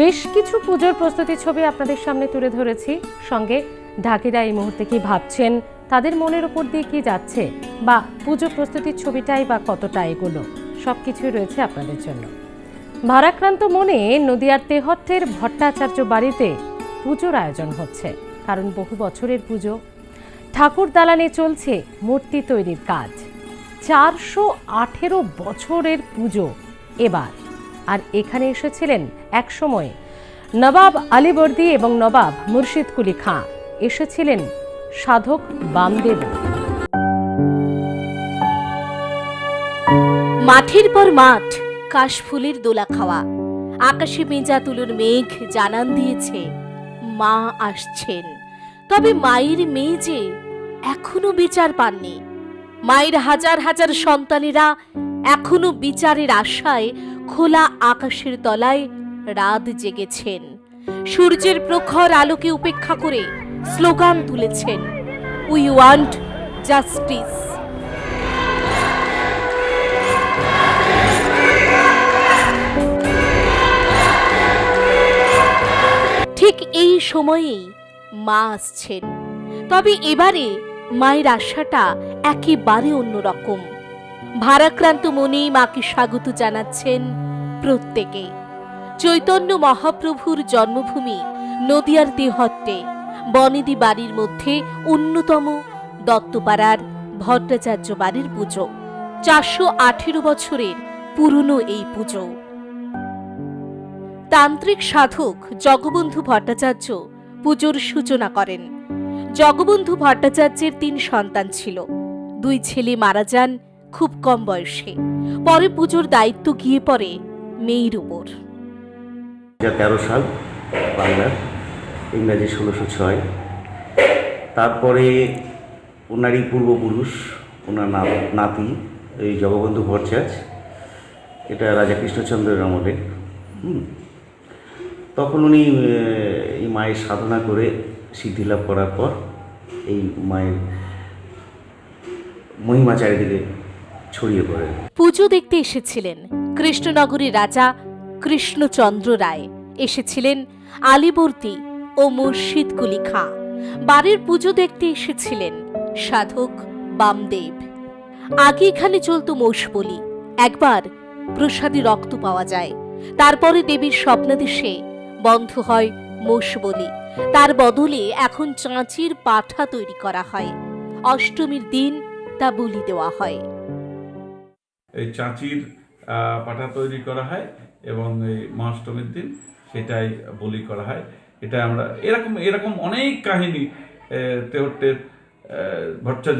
বেশ কিছু পুজোর প্রস্তুতি ছবি আপনাদের সামনে তুলে ধরেছি। সঙ্গে ঢাকিরা এই মুহূর্তে কি ভাবছেন, তাদের মনের উপর দিয়ে কি যাচ্ছে, বা পুজো প্রস্তুতির ছবিটাই বা কতটা এগুলো সব কিছুই রয়েছে আপনাদের জন্য। ভারাক্রান্ত মনে নদিয়ার তেহট্টের ভট্টাচার্য বাড়িতে পুজোর আয়োজন হচ্ছে, কারণ বহু বছরের পুজো। ঠাকুর দালানে চলছে মূর্তি তৈরির কাজ। চারশো আঠেরো বছরের পুজো এবার। আর এখানে এসেছিলেন এক সময় নবাব আলীবর্দী এবং নবাব মুর্শিদ কুলি খাঁ। এসেছিলেন সাধক বামদেব। মাঠের পর মাঠ, কাশফুলের দোলা খাওয়া। আকাশে মেজা তুলুর মেঘ জানান দিয়েছে, মা আসছেন। তবে মায়ের মেয়ে যে এখনও বিচার পাননি। মায়ের হাজার হাজার সন্তানেরা এখনও বিচারের আশায় খোলা আকাশের তলায় রাত জেগেছেন। সূর্যের প্রখর আলোকে উপেক্ষা করে স্লোগান তুলেছেন উই ওয়ান্ট জাস্টিস ঠিক এই সময়েই মা আসছেন। তবে এবারে মায়ের আশাটা একেবারে অন্যরকম। ভারাক্রান্ত মনেই মাকে স্বাগত জানাচ্ছেন প্রত্যেকে। চৈতন্য মহাপ্রভুর জন্মভূমি নদিয়ার তেহট্টে বনেদি বাড়ির মধ্যে অন্যতম দত্তপাড়ার ভট্টাচার্য বাড়ির পুজো। চারশো আঠেরো বছরের পুরনো এই পুজো। তান্ত্রিক সাধক জগবন্ধু ভট্টাচার্য পুজোর সূচনা করেন। জগবন্ধু ভট্টাচার্যের তিন সন্তান ছিল। দুই ছেলে মারা যান খুব কম বয়সে। পরে পুজোর দায়িত্ব গিয়ে পড়ে মেয়ের উপর। তেরো সাল বাংলার ইংরাজি ষোলোশো ছয়। তারপরে ওনারই পূর্বপুরুষ, ওনার নাতি, এই জগবন্ধু ভট্টাচ এটা রাজা কৃষ্ণচন্দ্রের আমলে। তখন উনি এই মায়ের সাধনা করে সিদ্ধি লাভ করার পর এই মায়ের মহিমা চারিদিকে ছড়িয়ে পড়ে। পুজো দেখতে এসেছিলেন কৃষ্ণনগরীর রাজা কৃষ্ণচন্দ্র রায়। এসেছিলেন আলিবর্তী ও মুর্শিদ কুলি খাঁ। বাড়ির পুজো দেখতে এসেছিলেন সাধক বামদেব। আগে এখানে চলতো মোষ বলি। একবার প্রসাদী রক্ত পাওয়া যায়। তারপরে দেবীর স্বপ্নাদেশে বন্ধ হয় মোষ বলি। তার বদলে এখন চাঁচির পাঠা তৈরি করা হয়। অষ্টমীর দিন তা বলি দেওয়া হয়। এই চাঁচির পাঠা তৈরি করা হয় এবং এই মহাষ্টমীর দিন সেটাই বলি করা হয়। এটা আমরা, এরকম এরকম অনেক কাহিনী তেহট্টের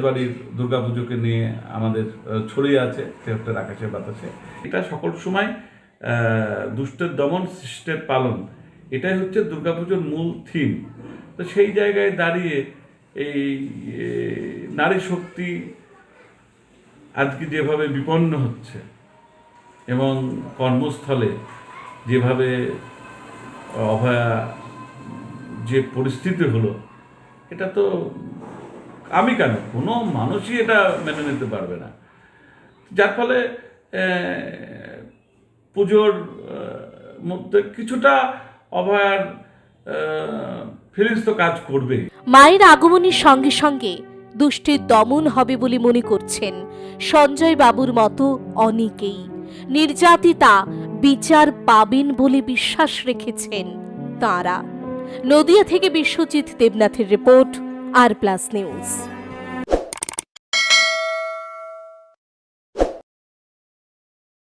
বাড়ির দুর্গাপুজোকে নিয়ে আমাদের ছড়িয়ে আছে, তেহট্টের আকাশে বাতাসে। এটা সকল সময় দুষ্টের দমন শিষ্টের পালন, এটাই হচ্ছে দুর্গাপুজোর মূল থিম তো সেই জায়গায় দাঁড়িয়ে এই নারী শক্তি আজকে যেভাবে বিপন্ন হচ্ছে এবং কর্মস্থলে যেভাবে, অভয়া যে পরিস্থিতি হলো, এটা তো আমি কেন? কোনো মানুষই এটা মেনে নিতে পারবে না। যার ফলে পুজোর মধ্যে কিছুটা অভয়ার ফিলিংস তো কাজ করবেই। মায়ের আগমনের সঙ্গে সঙ্গে দুষ্টের দমন হবে বলে মনে করছেন সঞ্জয় বাবুর মতো অনেকেই। নির্যাতিতা বিচার পাবেন বলে বিশ্বাস রেখেছেন তারা। নদিয়া থেকে বিশ্বজিৎ দেবনাথের রিপোর্ট আর প্লাস নিউজ।